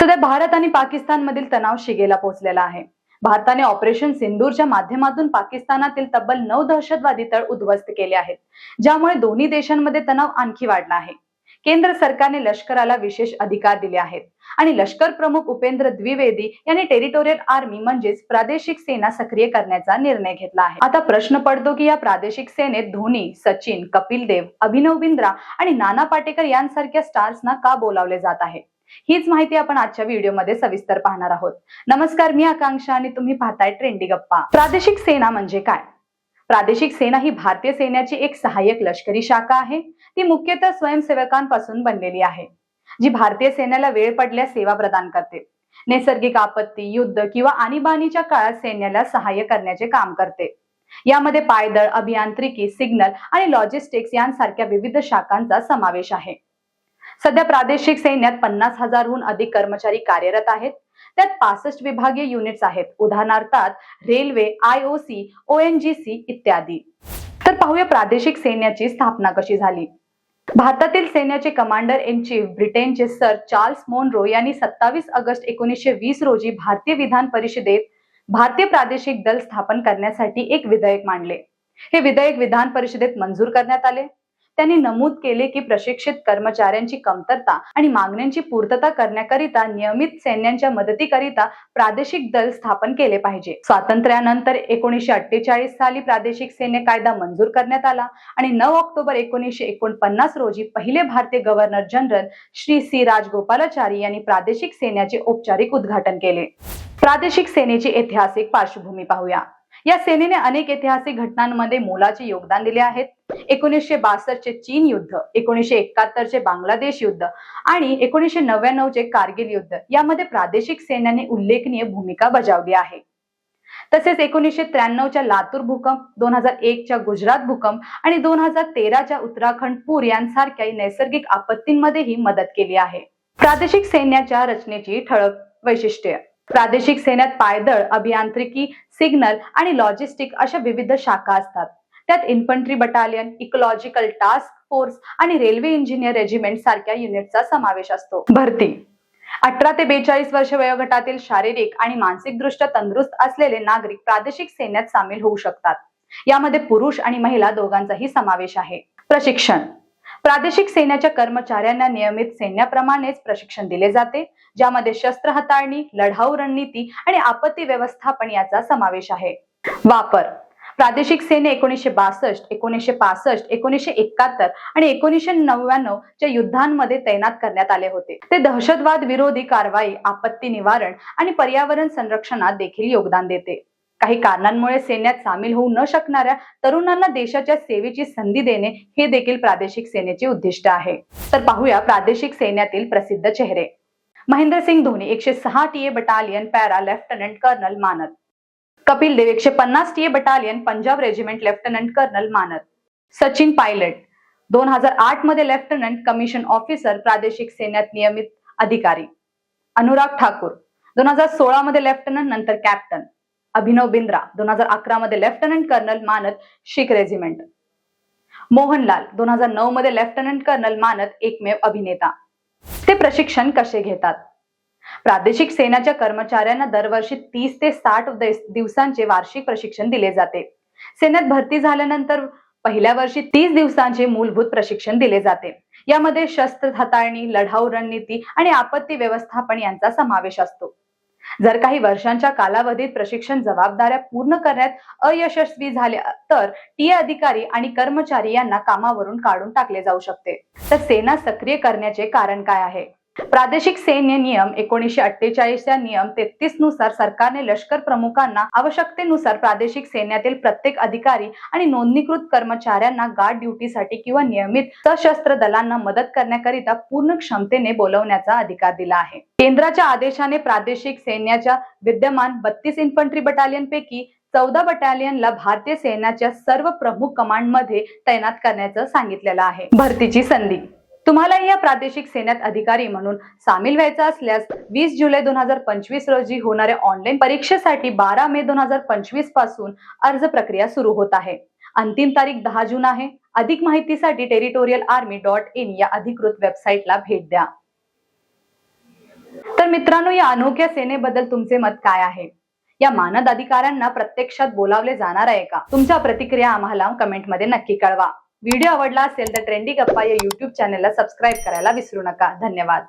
सध्या भारत आणि पाकिस्तान मधील तणाव शिगेला पोहोचलेला आहे. भारताने ऑपरेशन सिंदूरच्या माध्यमातून पाकिस्तानातील तब्बल नऊ दहशतवादी तळ उद्ध्वस्त केले आहेत ज्यामुळे दोन्ही देशांमध्ये तणाव आणखी वाढला आहे. केंद्र सरकारने लष्कराला विशेष अधिकार दिले आहेत आणि लष्कर प्रमुख उपेंद्र द्विवेदी यांनी टेरिटोरियल आर्मी म्हणजेच प्रादेशिक सेना सक्रिय करण्याचा निर्णय घेतला आहे. आता प्रश्न पडतो की या प्रादेशिक सेनेत धोनी सचिन कपिल देव अभिनव बिंद्रा आणि नाना पाटेकर यांसारख्या स्टार्सना का बोलावले जात आहे? हीच माहिती आपण आजच्या व्हिडिओमध्ये सविस्तर पाहणार आहोत. नमस्कार मी आकांक्षा आणि तुम्ही पाहताय ट्रेंडी गप्पा. प्रादेशिक सेना म्हणजे काय? प्रादेशिक सेना ही भारतीय सेनेची एक सहाय्यक लष्करी शाखा आहे. ती मुख्यतः स्वयंसेवकांपासून बनलेली आहे जी भारतीय सैन्याला वेळ पडल्यास सेवा प्रदान करते. नैसर्गिक आपत्ती युद्ध किंवा आणीबाणीच्या काळात सैन्याला सहाय्य करण्याचे काम करते. यामध्ये पायदळ अभियांत्रिकी सिग्नल आणि लॉजिस्टिक्स यांसारख्या विविध शाखांचा समावेश आहे. सध्या प्रादेशिक सैन्यात पन्नास हजारहून अधिक कर्मचारी कार्यरत आहेत. त्यात पासष्ट विभागीय युनिट्स आहेत. उदाहरणार्थात railway I O C O N G C इत्यादी. तर पाहूया प्रादेशिक सैन्याची स्थापना कशी झाली. भारतातील सैन्याचे कमांडर इन चीफ ब्रिटनचे सर चार्ल्स मोनरो यांनी सत्तावीस ऑगस्ट एकोणीसशे वीस रोजी भारतीय विधान परिषदेत भारतीय प्रादेशिक दल स्थापन करण्यासाठी एक विधेयक मांडले. हे विधेयक विधान परिषदेत मंजूर करण्यात आले. त्यांनी नमूद केले की प्रशिक्षित कर्मचाऱ्यांची कमतरता आणि मागण्यांची पूर्तता करण्याकरिता नियमित सैन्यांच्या मदतीकरिता प्रादेशिक दल स्थापन केले पाहिजे. स्वातंत्र्यानंतर एकोणीसशे अठ्ठेचाळीस साली प्रादेशिक सैन्य कायदा मंजूर करण्यात आला आणि नऊ ऑक्टोबर एकोणीसशे एकोणपन्नास रोजी पहिले भारतीय governor general Shri C Rajagopalachari यांनी प्रादेशिक सैन्याचे औपचारिक उद्घाटन केले. प्रादेशिक सेनेची ऐतिहासिक पार्श्वभूमी पाहूया. या सेनेने अनेक ऐतिहासिक घटनांमध्ये मोलाचे योगदान दिले आहेत. एकोणीसशे बासष्टचे चीन युद्ध एकोणीसशे एकाहत्तरचे बांगलादेश युद्ध आणि एकोणीसशे नव्याण्णवचे कारगिल युद्ध. यामध्ये प्रादेशिक सैन्याने उल्लेखनीय भूमिका बजावली आहे. तसेच एकोणीसशे त्र्याण्णवच्या लातूर भूकंप दोन हजार एकच्या गुजरात भूकंप आणि दोन हजार तेराच्या उत्तराखंड पूर यांसारख्या नैसर्गिक आपत्तींमध्येही मदत केली आहे. प्रादेशिक सैन्याच्या रचनेची ठळक वैशिष्ट्ये. प्रादेशिक सैन्यात पायदळ अभियांत्रिकी सिग्नल आणि लॉजिस्टिक अशा विविध शाखा असतात. त्यात infantry battalion ecological task force आणि रेल्वे इंजिनियर रेजिमेंट सारख्या युनिटचा समावेश असतो. भरती. अठरा ते बेचाळीस वर्ष वयोगटातील शारीरिक आणि मानसिक दृष्ट्या तंदुरुस्त असलेले नागरिक प्रादेशिक सैन्यात सामील होऊ शकतात. यामध्ये पुरुष आणि महिला दोघांचाही समावेश आहे. प्रशिक्षण. प्रादेशिक सैन्याच्या कर्मचाऱ्यांना नियमित सैन्याप्रमाणेच प्रशिक्षण दिले जाते ज्यामध्ये शस्त्र हाताळणी लढाऊ रणनीती आणि आपत्ती व्यवस्थापन याचा समावेश आहे. वापर. प्रादेशिक सेने एकोणीसशे बासष्ट एकोणीसशे पासष्ट एकोणीसशे एकाहत्तर आणि एकोणीसशे नव्याण्णव च्या युद्धांमध्ये तैनात करण्यात आले होते. ते दहशतवाद विरोधी कारवाई आपत्ती निवारण आणि पर्यावरण संरक्षणात देखील योगदान देते. काही कारणांमुळे सैन्यात सामील होऊ न शकणाऱ्या तरुणांना देशाच्या सेवेची संधी देणे हे देखील प्रादेशिक सेनेचे उद्दिष्ट आहे. तर पाहूया प्रादेशिक सैन्यातील प्रसिद्ध चेहरे. महेंद्रसिंग धोनी एकशे सहा T A battalion para lieutenant colonel मानद कपिल देव एकशे पन्नास T A battalion Punjab regiment lieutenant colonel मानद. सचिन पायलट. दोन हजार आठमध्ये लेफ्टनंट कमिशन ऑफिसर प्रादेशिक सैन्यात नियमित अधिकारी. अनुराग ठाकूर. दोन हजार सोळा मध्ये लेफ्टनंट नंतर कॅप्टन. अभिनव बिंद्रा. दोन हजार अकरा मध्ये लेफ्टनंट कर्नल मानद शीख रेजिमेंट. मोहनलाल. दोन हजार नऊ मध्ये लेफ्टनंट कर्नल मानद एकमेव अभिनेता. ते प्रशिक्षण कसे घेतात? प्रादेशिक सेनाच्या कर्मचाऱ्यांना दरवर्षी तीस ते साठ दिवसांचे वार्षिक प्रशिक्षण दिले जाते. सेनेत भरती झाल्यानंतर पहिल्या वर्षी तीस दिवसांचे मूलभूत प्रशिक्षण दिले जाते. यामध्ये शस्त्र हाताळणी लढाऊ रणनीती आणि आपत्ती व्यवस्थापन यांचा समावेश असतो. जर काही वर्षांच्या कालावधीत प्रशिक्षण जबाबदाऱ्या पूर्ण करण्यात अयशस्वी झाले तर टी अधिकारी आणि कर्मचारी यांना कामावरून काढून टाकले जाऊ शकते. तर सेना सक्रिय करण्याचे कारण काय आहे? प्रादेशिक सैन्य नियम एकोणीसशे अठ्ठेचाळीसच्या नियम तेहतीसनुसार सरकारने लष्कर प्रमुखांना आवश्यकतेनुसार प्रादेशिक सैन्यातील प्रत्येक अधिकारी आणि नोंदणीकृत कर्मचाऱ्यांना गार्ड ड्युटीसाठी किंवा नियमित सशस्त्र दलांना मदत करण्याकरिता पूर्ण क्षमतेने बोलवण्याचा अधिकार दिला आहे. केंद्राच्या आदेशाने प्रादेशिक सैन्याच्या विद्यमान बत्तीस इन्फंट्री बटालियन पैकी चौदा बटालियनला भारतीय सैन्याच्या सर्व प्रमुख कमांडमध्ये तैनात करण्याचं सांगितलेलं आहे. भरतीची संधी तुम्हाला या प्रादेशिक सेन्यात अधिकारी म्हणून सामील व्हायचा असल्यास वीस जुलै दोन हजार पंचवीस रोजी होणाऱ्या ऑनलाईन परीक्षेसाठी बारा मे दोन हजार पंचवीसपासून अर्ज प्रक्रिया सुरू होत आहे. अंतिम तारीख दहा जून आहे. अधिक माहितीसाठी टेरिटोरियल आर्मी डॉट इन या अधिकृत वेबसाईटला भेट द्या. तर मित्रांनो या अनोख्या सेनेबद्दल तुमचे मत काय आहे? या मानद अधिकाऱ्यांना प्रत्यक्षात बोलावले जाणार आहे का? तुमच्या प्रतिक्रिया आम्हाला कमेंटमध्ये नक्की कळवा. व्हिडिओ आवडला असेल तर ट्रेंडी गप्पा या युट्यूब चॅनलला सबस्क्राईब करायला विसरू नका. धन्यवाद.